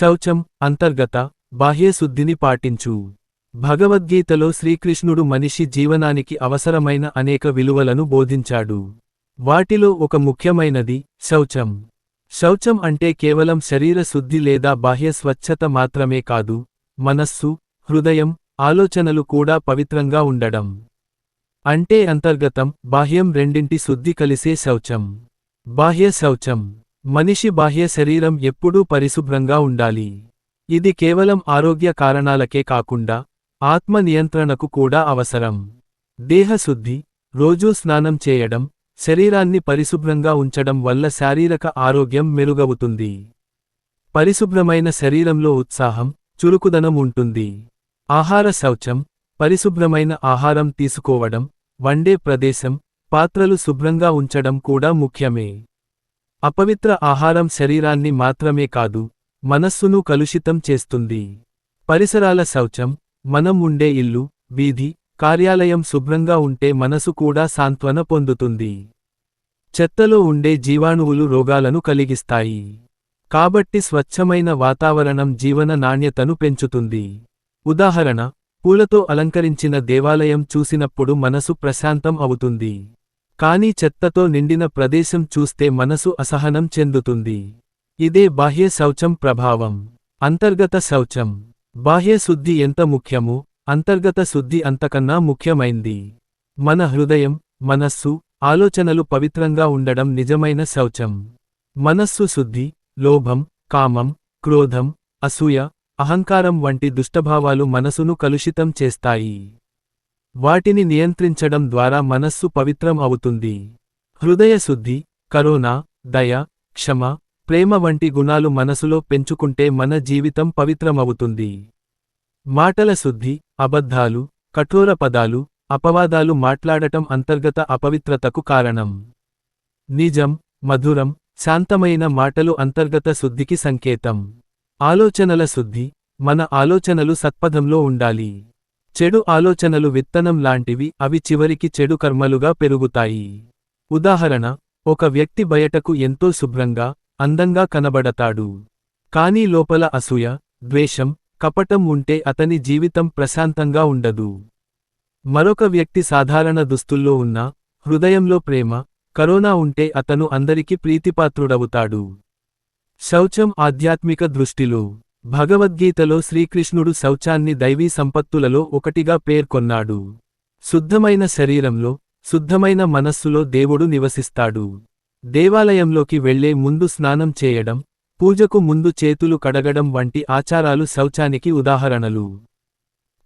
శౌచం అంతర్గత బాహ్యశుద్ధిని పాటించు. భగవద్గీతలో శ్రీకృష్ణుడు మనిషి జీవనానికి అవసరమైన అనేక విలువలను బోధించాడు. వాటిలో ఒక ముఖ్యమైనది శౌచం. శౌచం అంటే కేవలం శరీర శుద్ధి లేదా బాహ్య స్వచ్ఛత మాత్రమే కాదు మనస్సు హృదయం ఆలోచనలు కూడా పవిత్రంగా ఉండడం. అంటే అంతర్గతం బాహ్యం రెండింటి శుద్ధి కలిసే శౌచం. బాహ్య శౌచం. మనిషి బాహ్య శరీరం ఎప్పుడూ పరిశుభ్రంగా ఉండాలి. ఇది కేవలం ఆరోగ్య కారణాలకే కాకుండా ఆత్మ నియంత్రణకు కూడా అవసరం. దేహశుద్ధి రోజూ స్నానం చేయడం శరీరాన్ని పరిశుభ్రంగా ఉంచడం వల్ల శారీరక ఆరోగ్యం మెరుగవుతుంది. పరిశుభ్రమైన శరీరంలో ఉత్సాహం చురుకుదనం ఉంటుంది. ఆహార శౌచం పరిశుభ్రమైన ఆహారం తీసుకోవడం వండే ప్రదేశం పాత్రలు శుభ్రంగా ఉంచడం కూడా ముఖ్యమే. అపవిత్ర ఆహారం శరీరాన్ని మాత్రమే కాదు మనస్సును కలుషితం చేస్తుంది. పరిసరాల శౌచం మనం ఉండే ఇల్లు వీధి కార్యాలయం శుభ్రంగా ఉంటే మనసు కూడా సాంత్వన పొందుతుంది. చెత్తలో ఉండే జీవాణువులు రోగాలను కలిగిస్తాయి. కాబట్టి స్వచ్ఛమైన వాతావరణం జీవన నాణ్యతను పెంచుతుంది. ఉదాహరణ పూలతో అలంకరించిన దేవాలయం చూసినప్పుడు మనసు ప్రశాంతం అవుతుంది. కానీ చెత్తతో నిండిన ప్రదేశం చూస్తే మనసు అసహనం చెందుతుంది. ఇదే బాహ్య శౌచం ప్రభావం. అంతర్గత శౌచం. బాహ్య శుద్ధి ఎంత ముఖ్యమో? అంతర్గత శుద్ధి అంతకన్నా ముఖ్యమైంది. మన హృదయం మనస్సు ఆలోచనలు పవిత్రంగా ఉండడం నిజమైన శౌచం. మనస్సు శుద్ధి లోభం కామం క్రోధం అసూయ అహంకారం వంటి దుష్టభావాలు మనసును కలుషితం చేస్తాయి. వాటిని నియంత్రించడం ద్వారా మనస్సు పవిత్రం అవుతుంది. హృదయ శుద్ధి కరోనా దయ క్షమ ప్రేమ వంటి గుణాలు మనసులో పెంచుకుంటే మన జీవితం పవిత్రమవుతుంది. మాటల శుద్ధి అబద్ధాలు కఠోర పదాలు అపవాదాలు మాట్లాడటం అంతర్గత అపవిత్రతకు కారణం. నిజం మధురం శాంతమైన మాటలు అంతర్గత శుద్ధికి సంకేతం. ఆలోచనల శుద్ధి మన ఆలోచనలు సత్పథంలో ఉండాలి. చెడు ఆలోచనలు విత్తనం లాంటివి అవి చివరికి చెడు కర్మలుగా పెరుగుతాయి. ఉదాహరణ ఒక వ్యక్తి బయటకు ఎంతో శుభ్రంగా అందంగా కనబడతాడు. కానీ లోపల అసూయ ద్వేషం కపటం ఉంటే అతని జీవితం ప్రశాంతంగా ఉండదు. మరొక వ్యక్తి సాధారణ దుస్తుల్లో ఉన్న హృదయంలో ప్రేమ కరోనా ఉంటే అతను అందరికీ ప్రీతిపాత్రుడవుతాడు. శౌచం ఆధ్యాత్మిక దృష్టిలో భగవద్గీతలో శ్రీకృష్ణుడు శౌచాన్ని దైవీ సంపత్తులలో ఒకటిగా పేర్కొన్నాడు. శుద్ధమైన శరీరంలో శుద్ధమైన మనస్సులో దేవుడు నివసిస్తాడు. దేవాలయంలోకి వెళ్ళే ముందు స్నానం చేయడం పూజకు ముందు చేతులు కడగడం వంటి ఆచారాలు శౌచానికి ఉదాహరణలు.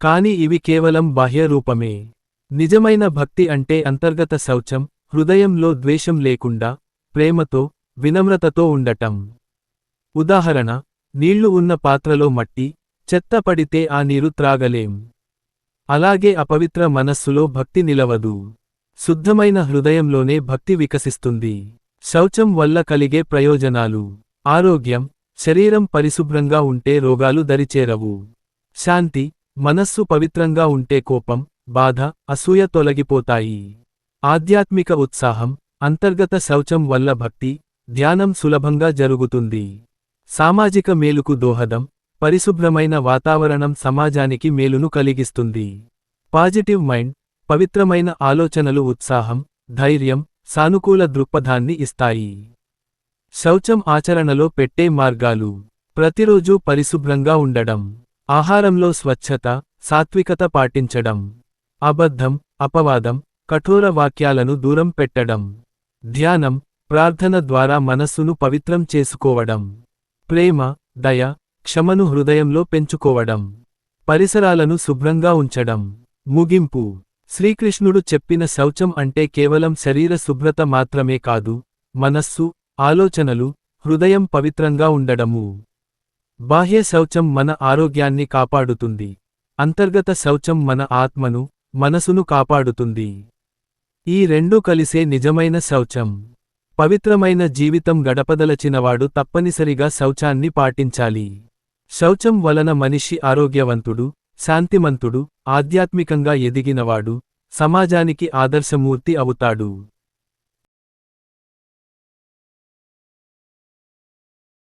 కాని ఇవి కేవలం బాహ్య రూపమే. నిజమైన భక్తి అంటే అంతర్గత శౌచం హృదయంలో ద్వేషం లేకుండా ప్రేమతో వినమ్రతతో ఉండటం. ఉదాహరణ నీళ్ళు ఉన్న పాత్రలో మట్టి చెత్త పడితే ఆ నీరు త్రాగలేం. అలాగే అపవిత్ర మనస్సులో భక్తి నిలవదు. శుద్ధమైన హృదయంలోనే భక్తి వికసిస్తుంది. శౌచం వల్ల కలిగే ప్రయోజనాలు. ఆరోగ్యం శరీరం పరిశుభ్రంగా ఉంటే రోగాలు దరిచేరవు. శాంతి మనస్సు పవిత్రంగా ఉంటే కోపం బాధ అసూయ తొలగిపోతాయి. ఆధ్యాత్మిక ఉత్సాహం అంతర్గత శౌచం వల్ల భక్తి ధ్యానం సులభంగా జరుగుతుంది. సామాజిక మేలుకు దోహదం పరిశుభ్రమైన వాతావరణం సమాజానికి మేలును కలిగిస్తుంది. పాజిటివ్ మైండ్ పవిత్రమైన ఆలోచనలు ఉత్సాహం ధైర్యం సానుకూల దృక్పథాన్ని ఇస్తాయి. శౌచం ఆచరణలో పెట్టే మార్గాలు ప్రతిరోజూ పరిశుభ్రంగా ఉండడం ఆహారంలో స్వచ్ఛత సాత్వికత పాటించడం అబద్ధం అపవాదం కఠోర వాక్యాలను దూరం పెట్టడం ధ్యానం ప్రార్థన ద్వారా మనస్సును పవిత్రం చేసుకోవడం. ప్రేమ దయ క్షమను హృదయంలో పెంచుకోవడం పరిసరాలను శుభ్రంగా ఉంచడం. ముగింపు. శ్రీకృష్ణుడు చెప్పిన శౌచం అంటే కేవలం శరీర శుభ్రత మాత్రమే కాదు మనస్సు ఆలోచనలు హృదయం పవిత్రంగా ఉండడము. బాహ్య శౌచం మన ఆరోగ్యాన్ని కాపాడుతుంది. అంతర్గత శౌచం మన ఆత్మను మనసును కాపాడుతుంది. ఈ రెండూ కలిసే నిజమైన శౌచం. పవిత్రమైన జీవితం గడపదలచినవాడు తప్పనిసరిగా శౌచాన్ని పాటించాలి. శౌచం వలన మనిషి ఆరోగ్యవంతుడు శాంతిమంతుడు ఆధ్యాత్మికంగా ఎదిగినవాడు సమాజానికి ఆదర్శమూర్తి అవుతాడు.